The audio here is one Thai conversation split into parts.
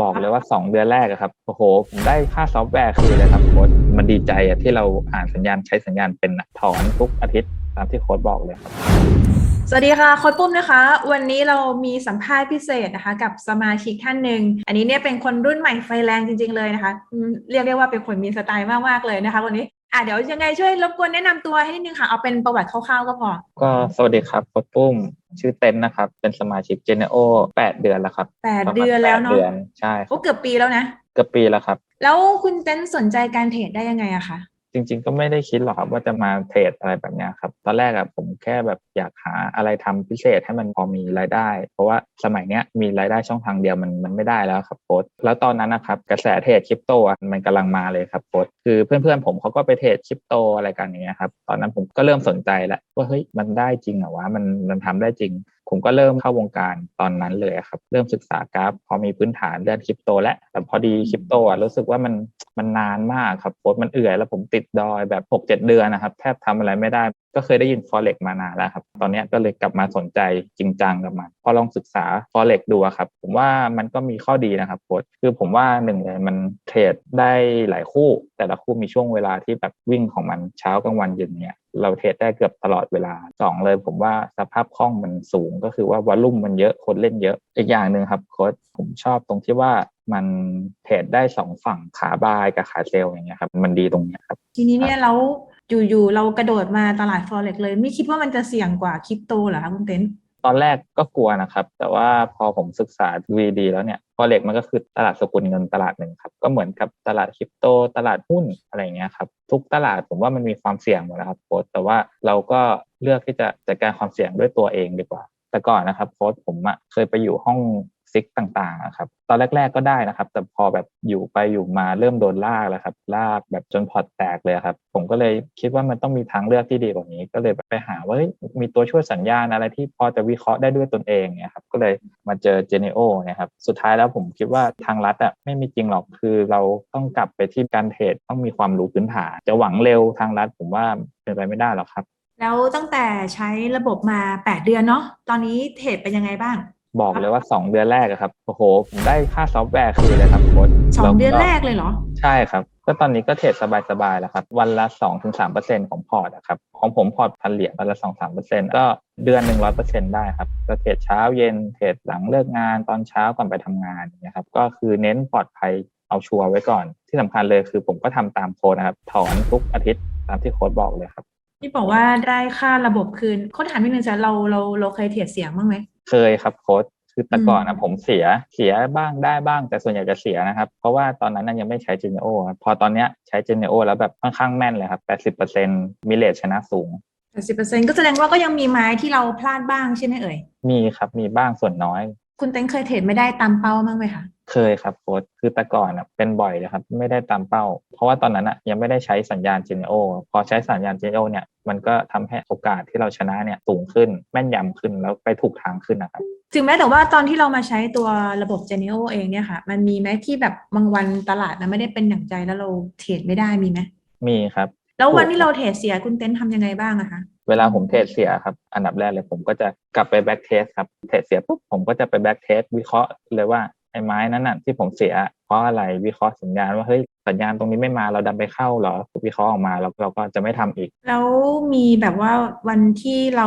บอกเลยว่า2เดือนแรกอะครับโอ้โหผมได้ค่าซอฟต์แวร์คืนเลยครับโค้ดมันดีใจอะที่เราอ่านสัญญาณใช้สัญญาณเป็นอะถอนทุกอาทิตย์ตามที่โค้ดบอกเลยครับ สวัสดีค่ะโค้ดปุ้มนะคะ วันนี้เรามีสัมภาษณ์พิเศษนะคะ กับสมาชิกท่านหนึ่งอันนี้เนี่ยเป็นคนรุ่นใหม่ไฟแรงจริง ๆเลยนะคะอืมเรียกได้ว่าเป็นคนมีสไตล์มากๆเลยนะคะ วันนี้ อะเดี๋ยวยังไงช่วยรบกวนแนะนำตัวให้นิดนึงค่ะเอาเป็นประวัติคร่าวๆก็พอ ก็สวัสดีครับโค้ดปุ้มชื่อเต้นนะครับ เป็นสมาชิก Geneo 8เดือนแล้วครับแปดประมาณเดือนแล้วเนาะแปดเดือนใช่คโอ้รับเกือบปีแล้วนะ เกือบปีแล้วครับ แล้วคุณเต้นสนใจการเทรดได้ยังไงอะคะ จริง ๆ ก็ไม่ได้คิดหรอกครับว่าจะมาเทรดอะไรแบบนี้ครับ ตอนแรกอะผมแค่แบบอยากหาอะไรทำพิเศษให้มันพอมีรายได้ เพราะว่าสมัยเนี้ยมีรายได้ช่องทางเดียวมันมันไม่ได้แล้วครับโค้ดแล้วตอนนั้นนะครับกระแสเทรดคริปโตมันกำลังมาเลยครับโค้ดคือเพื่อนๆผมเขาก็ไปเทรดคริปโตอะไรกันอย่างเงี้ยครับตอนนั้นผมก็เริ่มสนใจแล้วว่าเฮ้ยมันได้จริงเหรอวะมันมันทำได้จริง ผมก็เริ่มเข้าวงการตอนนั้นเลยครับ เริ่มศึกษากราฟ พอมีพื้นฐานเรื่องคริปโตแล้วแต่พอดีคริปโตอะรู้สึกว่ามันมันนานมากครับโค้ดมันเอื่อยแล้วผมติดดอยแบบ6 7 เดือนนะครับ แทบทำอะไรไม่ได้ ก็เคยได้ยิน forex มานานแล้วครับ ตอนนี้ก็เลยกลับมาสนใจจริงจังกับมัน พอลองศึกษา forex ดูครับ ผมว่ามันก็มีข้อดีนะครับโค้ดคือผมว่าหนึ่งเลยมันเทรดได้หลายคู่ แต่ละคู่มีช่วงเวลาที่แบบวิ่งของมันเช้ากลางวันเย็นเนี่ยเราเทรดได้เกือบตลอดเวลาสองเลยผมว่าสภาพคล่องมันสูงก็คือว่าวอลุ่มมันเยอะคนเล่นเยอะ อีกอย่างหนึ่งครับโค้ดผมชอบตรงที่ว่ามันเทรดได้สองฝั่งขาบายกับขาเซลล์อย่างเงี้ยครับมันดีตรงเนี้ยครับ ทีนี้เนี่ยเรา อยู่ๆเรากระโดดมาตลาด forex เลย ไม่คิดว่ามันจะเสี่ยงกว่าคริปโตเหรอคะคุณเต้นตอนแรกก็กลัวนะครับ แต่ว่าพอผมศึกษาวีดีแล้วเนี่ยพอเล็กมันก็คือตลาดสกุลเงินตลาดหนึ่งครับ ก็เหมือนกับตลาดคริปโต ตลาดหุ้นอะไรเงี้ยครับทุกตลาดผมว่ามันมีความเสี่ยงหมดนะครับโค้ดแต่ว่าเราก็เลือกที่จะจัดการความเสี่ยงด้วยตัวเองดีกว่า แต่ก่อนนะครับโค้ดผมอะเคยไปอยู่ห้อง ซิกต่างๆครับตอนแรก ๆก็ได้นะครับ แต่พอแบบอยู่ไปอยู่มาเริ่มโดนลากแล้วครับลากแบบจนพอร์ตแตกเลยครับ ผมก็เลยคิดว่ามันต้องมีทางเลือกที่ดีกว่านี้ ก็เลยไปหาว่ามีตัวช่วยสัญญาณอะไรที่พอจะวิเคราะห์ได้ด้วยตนเองเนี่ยครับก็เลยมาเจอ Geneo เนี่ยครับสุดท้ายแล้วผมคิดว่าทางรัฐอะไม่มีจริงหรอกคือเราต้องกลับไปที่การเทรดต้องมีความรู้พื้นฐาน จะหวังเร็วทางรัฐผมว่าเป็นไปไม่ได้หรอกครับ แล้วตั้งแต่ใช้ระบบมา 8 เดือนเนาะตอนนี้เทรดเป็นยังไงบ้าง บอกเลยว่า2เดือนแรกอะครับโอ้โหผมได้ค่าซอฟต์แวร์คืนเลยครับโค้ดสองเดือนล้วแรกเลยเหรอ ใช่ครับ ก็ตอนนี้ก็เทรดสบายๆแล้วครับ วันละ2-3%ของพอร์ตอะครับของผมพอร์ตพันเหรียญวันละ2-3%ก็เดือนหนึ่งร้อยเปอร์เซ็นต์ได้ครับก็เทรดเช้าเย็นเทรดหลังเลิกงานตอนเช้าก่อนไปทำงานอย่างเงี้ยครับก็คือเน้นปลอดภัยเอาชัวร์ไว้ก่อน ที่สำคัญเลยคือผมก็ทำตามโค้ดนะครับถอนทุกอาทิตย์ตามที่โค้ดบอกเลยครับที่บอกว่าได้ค่าระบบคืนเขาถามนิดนึงจ้ะเราเราเราเคยเทรดเสียงบ้างไหม เคยครับโค้ดคือแต่ก่อนอืนะมผมเสียเสียบ้างได้บ้างแต่ส่วนใหญ่จะเสียนะครับ เพราะว่าตอนนั้นนะยังไม่ใช้ Geneo ครับพอตอนเนี้ยใช้ Geneo แล้วแบบค่อนข้างแม่นเลยครับ80%มีเลทชนะสูงแปดสิบเปอร์เซ็นต์ก็แสดงว่าก็ยังมีไม้ที่เราพลาดบ้างใช่ไหมเอ่ยมีครับมีบ้างส่วนน้อย คุณเต้นเคยเทรดไม่ได้ตามเป้าบ้างไหมคะเคยครับโค้ดคือแต่ก่อนอะเป็นบ่อยเลยครับ ไม่ได้ตามเป้า เพราะว่าตอนนั้นอะยังไม่ได้ใช้สัญญาณ Geneo พอใช้สัญญาณ Geneo เนี่ย มันก็ทำให้โอกาสที่เราชนะเนี่ยสูงขึ้นแม่นยำขึ้นแล้วไปถูกทางขึ้นนะครับถึงแม้แต่ว่าตอนที่เรามาใช้ตัวระบบ Genio เองเนี่ยค่ะ มันมีไหมที่แบบบางวันตลาดมันไม่ได้เป็นอย่างใจแล้วเราเทรดไม่ได้มีไหมมีครับ แล้ววันที่เราเทรดเสียคุณเต้นทำยังไงบ้างอะคะเวลาผมเทรดเสียครับ อันดับแรกเลยผมก็จะกลับไปแบ็กเทสครับเทรดเสียปุ๊บผมก็จะไปแบ็กเทสวิเคราะห์เลยว่าไอ้ไม้นั้นน่ะที่ผมเสียเพราะอะไรวิเคราะห์สัญญาณว่าเฮ้ย สัญญาณตรงนี้ไม่มาเราดันไปเข้าเหรอวิเคราะห์ออกมาแล้วเราก็จะไม่ทำอีก แล้วมีแบบว่าวันที่เรา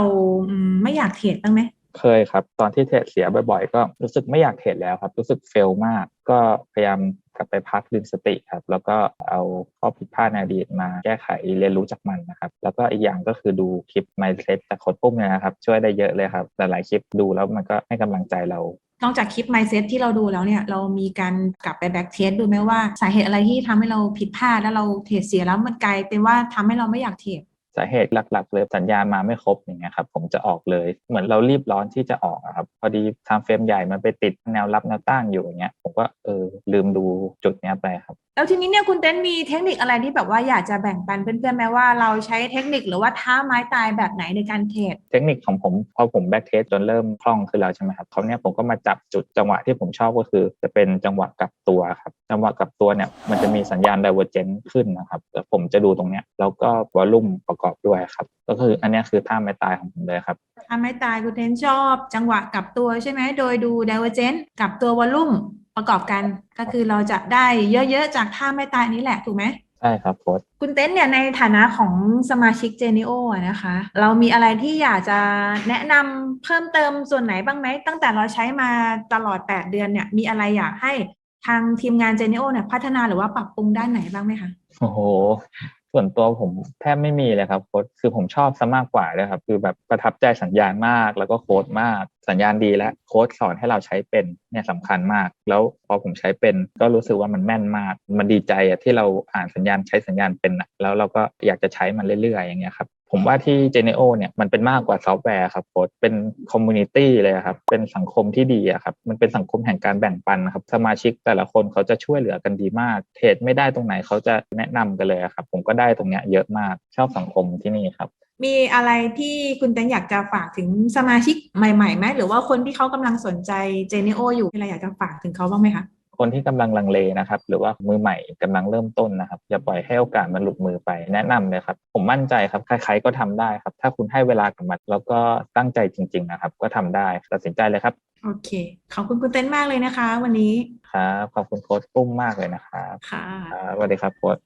อืมไม่อยากเทรดบ้างไหมเคยครับ ตอนที่เทรดเสียบ่อยๆ ก็รู้สึกไม่อยากเทรดแล้วครับ รู้สึกเฟลมาก ก็พยายามกลับไปพักดึงสติครับ แล้วก็เอาข้อผิดพลาดในอดีตมาแก้ไขเรียนรู้จากมันนะครับ แล้วก็อีกอย่างก็คือดูคลิป mindset จากโค้ดปุ้มเนี่ยนะครับ ช่วยได้เยอะเลยครับ หลายๆคลิปดูแล้วมันก็ให้กำลังใจเรา นอกจากคลิป mindset ที่เราดูแล้วเนี่ย เรามีการกลับไปแบ็กเทสดูไหมว่าสาเหตุอะไรที่ทำให้เราผิดพลาดแล้วเราเทรดเสียแล้วมันกลายเป็นว่าทำให้เราไม่อยากเทรดสาเหตุหลักๆเลยสัญญาณมาไม่ครบอย่างเงี้ยครับผมจะออกเลย เหมือนเรารีบร้อนที่จะออกครับพอดีทำเฟรมใหญ่มันไปติดแนวรับแนวต้านอยู่อย่างเงี้ยผมก็เออลืมดูจุดเนี้ยไปครับ แล้วทีนี้เนี่ยคุณเต้นมีเทคนิคอะไรที่แบบว่าอยากจะแบ่งปันเพื่อนๆไหมว่าเราใช้เทคนิคหรือว่าท่าไม้ตายแบบไหนในการเทรดเทคนิคของผมพอผมแบ็กเทสจนเริ่มคล่องขึ้นแล้วใช่ไหมครับเขาวเนี้ยผมก็มาจับจุดจังหวะที่ผมชอบก็คือ จะเป็นจังหวะกลับตัวครับจังหวะกลับตัวเนี่ยมันจะมีสัญญาณ divergence ขึ้นนะครับแต่ผมจะดูตรงเนี้ยแล้วก็วอลลุ่มประกอบด้วยครับก็คืออันเนี้ยคือท่าไม้ตายของผมเลยครับท่าไม้ตายคุณเต้นชอบ จังหวะกลับตัวใช่ไหมโดยดู divergence กลับตัววอลลุ่ม ประกอบกันก็คือเราจะได้เยอะๆ จากท่าไม่ตายนี้แหละถูกไหมใช่ครับโค้ชคุณเต้นเนี่ยในฐานะของสมาชิกเจนิโอนะคะ เรามีอะไรที่อยากจะแนะนำเพิ่มเติมส่วนไหนบ้างไหม ตั้งแต่เราใช้มาตลอด 8 เดือนเนี่ยมีอะไรอยากให้ทางทีมงานเจนิโอเนี่ยพัฒนาหรือว่าปรับปรุงด้านไหนบ้างไหมคะ โอ้โห ส่วนตัวผมแทบไม่มีเลยครับโค้ดคือผมชอบซะมากกว่าเลยครับ คือแบบประทับใจสัญญาณมาก แล้วก็โค้ดมาก สัญญาณดีและโค้ดสอนให้เราใช้เป็นเนี่ยสำคัญมาก แล้วพอผมใช้เป็นก็รู้สึกว่ามันแม่นมาก มันดีใจอะที่เราอ่านสัญญาณใช้สัญญาณเป็นแล้วเราก็อยากจะใช้มันเรื่อยๆอย่างเงี้ยครับ ผมว่าที่ Geneo เนี่ยมันเป็นมากกว่าซอฟต์แวร์ครับโค้ดเป็นคอมมูนิตี้เลยครับ เป็นสังคมที่ดีอะครับ มันเป็นสังคมแห่งการแบ่งปันนะครับ สมาชิกแต่ละคนเขาจะช่วยเหลือกันดีมาก เทรดไม่ได้ตรงไหนเขาจะแนะนำกันเลยครับ ผมก็ได้ตรงเนี้ยเยอะมากชอบสังคมที่นี่ครับ มีอะไรที่คุณเต้นอยากจะฝากถึงสมาชิกใหม่ๆไหมหรือว่าคนที่เขากำลังสนใจเจนิโออยู่มีอะไรอยากจะฝากถึงเขาบ้างไหมคะ คนที่กำลังลังเลนะครับ หรือว่ามือใหม่กำลังเริ่มต้นนะครับ อย่าปล่อยให้โอกาสมันหลุดมือไปแนะนำเลยครับ ผมมั่นใจครับใครๆก็ทำได้ครับ ถ้าคุณให้เวลากับมันแล้วก็ตั้งใจจริง ๆ นะครับ ก็ทำได้ตัดสินใจเลยครับโอเคขอบคุณคุณเต้นมากเลยนะคะ วันนี้ครับขอบคุณโค้ชปุ้มมากเลยนะครับค่ะครับสวัสดีครับโค้ช